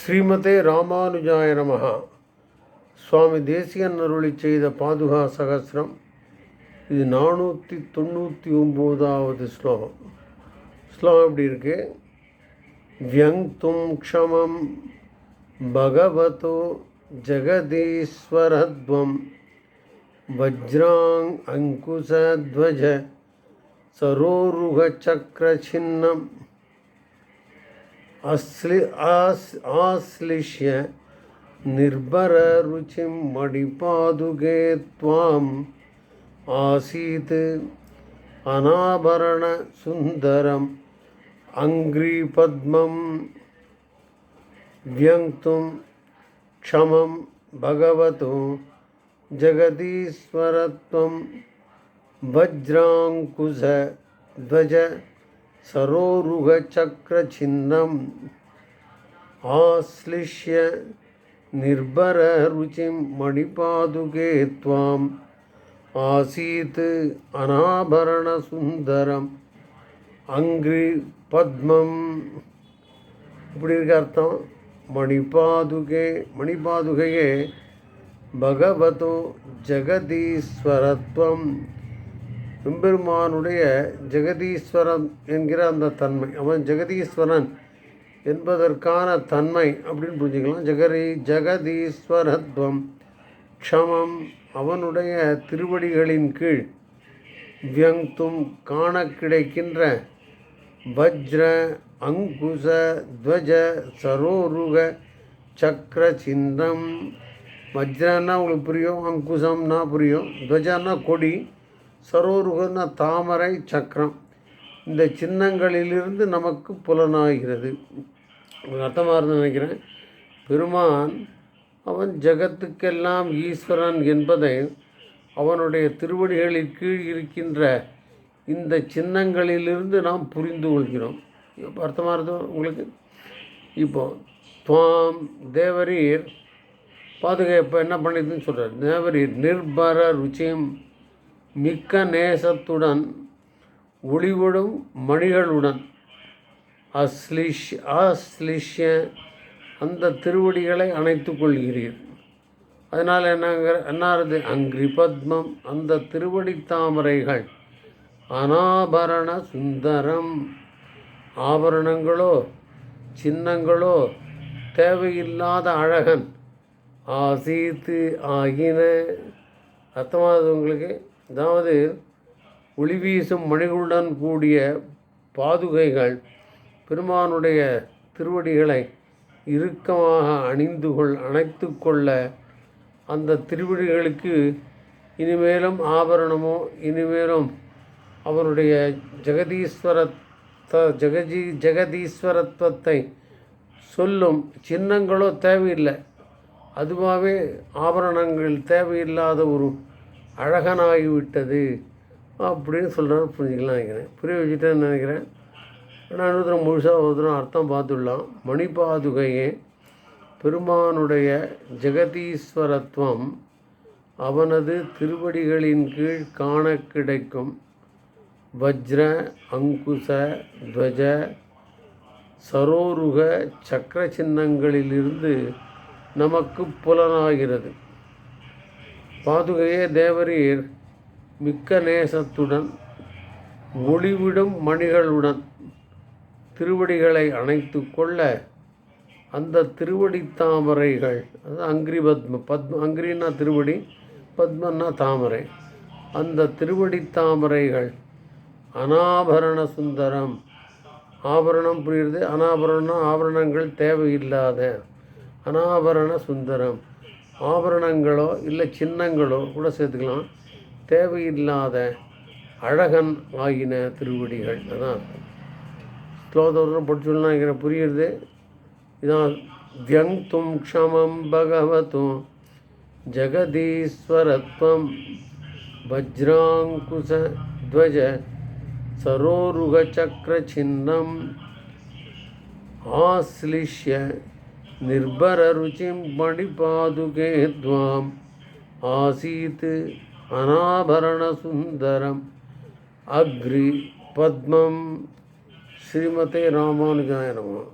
ஸ்ரீமதே ராமானுஜாய நமகா சுவாமி தேசியன் அருளி செய்த பாதுகா சகசிரம் இது நானூற்றி தொண்ணூற்றி ஒம்போதாவது ஸ்லோகம் ஸ்லோகம் எப்படி இருக்கு வியங்தும் க்ஷமம் பகவதோ ஜெகதீஸ்வரத்வம் வஜ்ராங் அங்குசத்வஜ ಅಶ್ಲಿ ಆಶ್ಲಿಷ್ಯ ನಿರ್ಭರ ರುಚಿಂ ಮಡಿಪಾದುಗೆ ತ್ವಾಂ ಆಸೀತ್ ಅನಾಭರಣ ಸುಂದರಂ ಅಂಗ್ರಿ ಪದ್ಮಂ ವ್ಯಂಕ್ತುಂ ಕ್ಷಮಂ ಭಗವತು ಜಗದೀಶ್ವರತ್ವಂ ವಜ್ರಾಂಕುಶ ಧ್ವಜ सरोरुगचक्रछिन्नम् आश्लिष्य निर्भररुचिं मणिपादुके त्वाम् आसीत् अनाभरणसुन्दरम् அங்கு பத்மம் இப்படி இருக்க அர்த்தம் மணிபாதுகே மணிபாதுகையே பகவதோ ஜெகதீஸ்வரத்வம் எம்பெருமானுடைய ஜெகதீஸ்வரன் என்கிற அந்த தன்மை. அவன் ஜெகதீஸ்வரன் என்பதற்கான தன்மை அப்படின்னு புரிஞ்சுக்கலாம். ஜெகரி ஜெகதீஸ்வரத்வம் க்ஷமம் அவனுடைய திருவடிகளின் கீழ் வியங்தும் காண கிடைக்கின்ற வஜ்ர அங்குச துவஜ சரோருக சக்கர சின்னம். வஜ்ரன்னா உங்களுக்கு புரியும் அங்குசம்னா புரியும். துவஜன்னா கொடி. சரோருகன தாமரை சக்கரம். இந்த சின்னங்களிலிருந்து நமக்கு புலனாகிறது. அர்த்தமாக இருந்து நினைக்கிறேன். பெருமான் அவன் ஜகத்துக்கெல்லாம் ஈஸ்வரன் என்பதை அவனுடைய திருவடிகளின் கீழ் இருக்கின்ற இந்த சின்னங்களிலிருந்து நாம் புரிந்து கொள்கிறோம். இப்போ அர்த்தமாக இருந்தோ உங்களுக்கு? இப்போது துவாம் தேவரீர் பாதுகாப்பு என்ன பண்ணிதுன்னு சொல்கிறார் தேவரீர் நிர்பர ருச்சியம் மிக்க நேசத்துடன் ஒளிவிடும் மணிகளுடன் அஸ்லிஷ் அஸ்லிஷ்ய அந்த திருவடிகளை அணைத்து கொள்கிறீர். அதனால் என்னங்கிற என்னாருது? அங்கிரி பத்மம் அந்த திருவடி தாமரைகள். அனாபரண சுந்தரம். ஆபரணங்களோ சின்னங்களோ தேவையில்லாத அழகன். ஆசீத்து ஆகின அர்த்தமானது உங்களுக்கு? அதாவது ஒளி வீசும் மணிகளுடன் கூடிய பாதுகைகள் பெருமானுடைய திருவடிகளை இறுக்கமாக அணிந்து கொள் அணைத்து கொள்ள அந்த திருவடிகளுக்கு இனிமேலும் ஆபரணமோ இனிமேலும் அவருடைய ஜெகதீஸ்வரத்த ஜெகஜி ஜெகதீஸ்வரத்துவத்தை சொல்லும் சின்னங்களோ தேவையில்லை. அதுவாகவே ஆபரணங்கள் தேவையில்லாத ஒரு அழகனாகிவிட்டது அப்படின்னு சொல்கிறாரு புரிஞ்சுக்கலாம் நினைக்கிறேன். புரிய வச்சுட்டேன்னு நினைக்கிறேன். நான் இன்னொரு முழுசாக ஒருத்தரும் அர்த்தம் பார்த்துடலாம். மணிபாதுகையே பெருமானுடைய ஜெகதீஸ்வரத்துவம் அவனது திருவடிகளின் கீழ் காண கிடைக்கும். வஜ்ர அங்குச துவஜ சரோருக சக்கர சின்னங்களிலிருந்து நமக்கு புலனாகிறது. பாதுகையே தேவரீர் மிக்க நேசத்துடன் ஒளிவிடும் மணிகளுடன் திருவடிகளை அணைத்து கொள்ள அந்த திருவடி தாமரைகள் அது அங்கிரி பத்ம பத்ம அங்கிரின்னா திருவடி பத்மன்னா தாமரை அந்த திருவடி தாமரைகள் அனாபரண சுந்தரம். ஆபரணம் புரியுது அனாபரணம் ஆபரணங்கள் தேவையில்லாத அனாபரண சுந்தரம். ஆபரணங்களோ இல்லை சின்னங்களோ கூட சேர்த்துக்கலாம். தேவையில்லாத அழகன் ஆகின திருவடிகள். அதான். ஸ்லோகத்தோடு படிச்சுடலாம் புரியுது? இதான். வியங்தும் க்ஷமம் பகவதும் ஜெகதீஸ்வரத்வம் வஜ்ராங்குசத்வஜ சின்னம் ஆஸ்லிஷ்ய निर्भररुचिं मणिपादुके त्वाम् आसीत् अनाभरणसुन्दरम् अग्रि पद्मं श्रीमते रामानुजाय नमः।